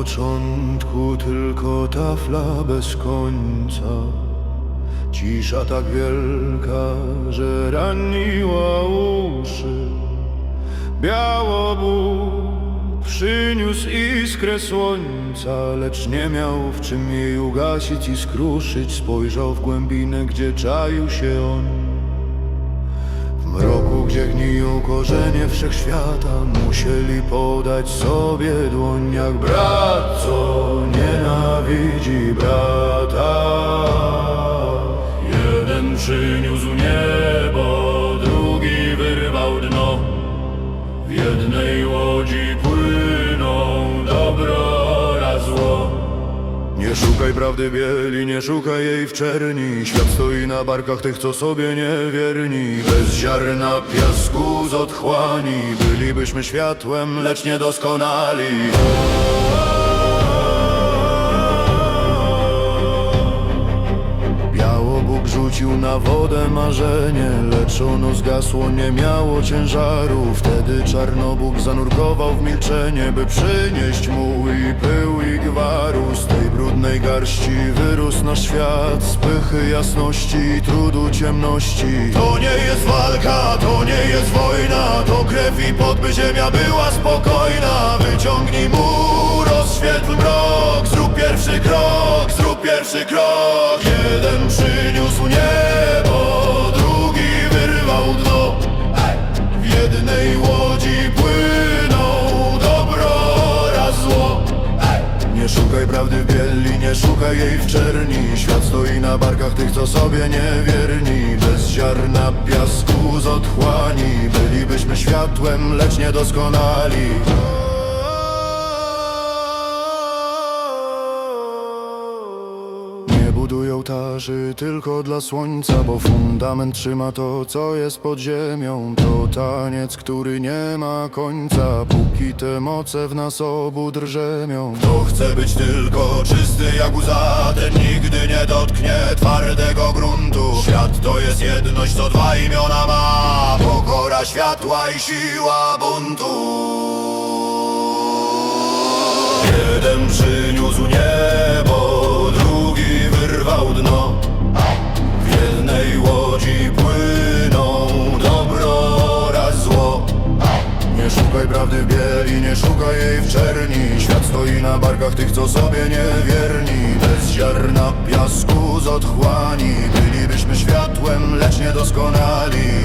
Początku tylko tafla bez końca. Cisza tak wielka, że raniła uszy. Białobóg przyniósł iskrę słońca Lecz nie miał w czym jej ugasić i skruszyć. Spojrzał w głębinę, gdzie czaił się on gdzie gniją korzenie wszechświata Musieli podać sobie dłoń jak brat, co nienawidzi brata. Jeden przyniósł nie szukaj prawdy bieli, nie szukaj jej w czerni. Świat stoi na barkach tych, co sobie niewierni. Bez ziarna piasku z otchłani. Bylibyśmy światłem, lecz niedoskonali Białobóg rzucił na wodę marzenie Lecz ono zgasło, nie miało ciężaru. Wtedy Czarnobóg zanurkował w milczenie By przynieść mu i pył i gwaru. Z tej brudnej garści wyrósł nasz świat Z pychy jasności trudu ciemności. To nie jest walka, to nie jest wojna To krew i pot, by ziemia była spokojna. Wyciągnij mur, rozświetl mrok Zrób pierwszy krok, zrób pierwszy krok łodzi płyną dobro oraz zło. Nie szukaj prawdy w bieli, nie szukaj jej w czerni. Świat stoi na barkach tych, co sobie niewierni. Bez ziarna piasku z otchłani. Bylibyśmy światłem, lecz niedoskonali ołtarzy tylko dla słońca Bo fundament trzyma to, co jest pod ziemią. To taniec, który nie ma końca. Póki te moce w nas obu drżemią. Kto chce być tylko czysty jak łza Ten nigdy nie dotknie twardego gruntu. Świat to jest jedność, co dwa imiona ma. Pokora światła i siła buntu. Jeden przyniósł niebo, wyrwał dno W jednej łodzi płyną dobro oraz zło. Nie szukaj prawdy w bieli, nie szukaj jej w czerni. Świat stoi na barkach tych, co sobie niewierni. Bez ziarna piasku z otchłani. Bylibyśmy światłem, lecz niedoskonali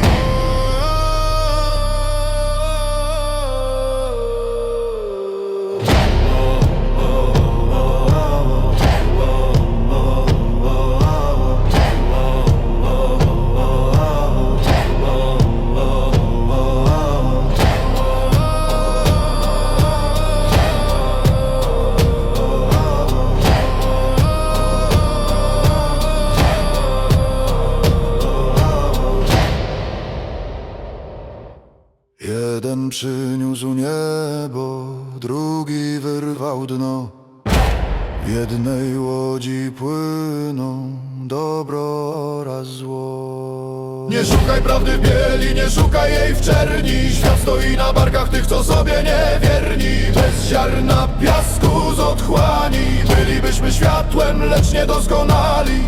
Przyniósł niebo, drugi wyrwał dno. W jednej łodzi płyną dobro oraz zło. Nie szukaj prawdy w bieli, nie szukaj jej w czerni. Świat stoi na barkach tych, co sobie niewierni. Bez ziarna piasku z otchłani. Bylibyśmy światłem, lecz niedoskonali.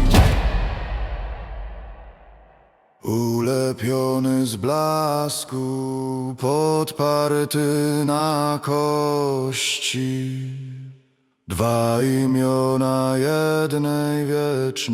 Z blasku, podparty na kości. Dwa imiona jednej wieczności.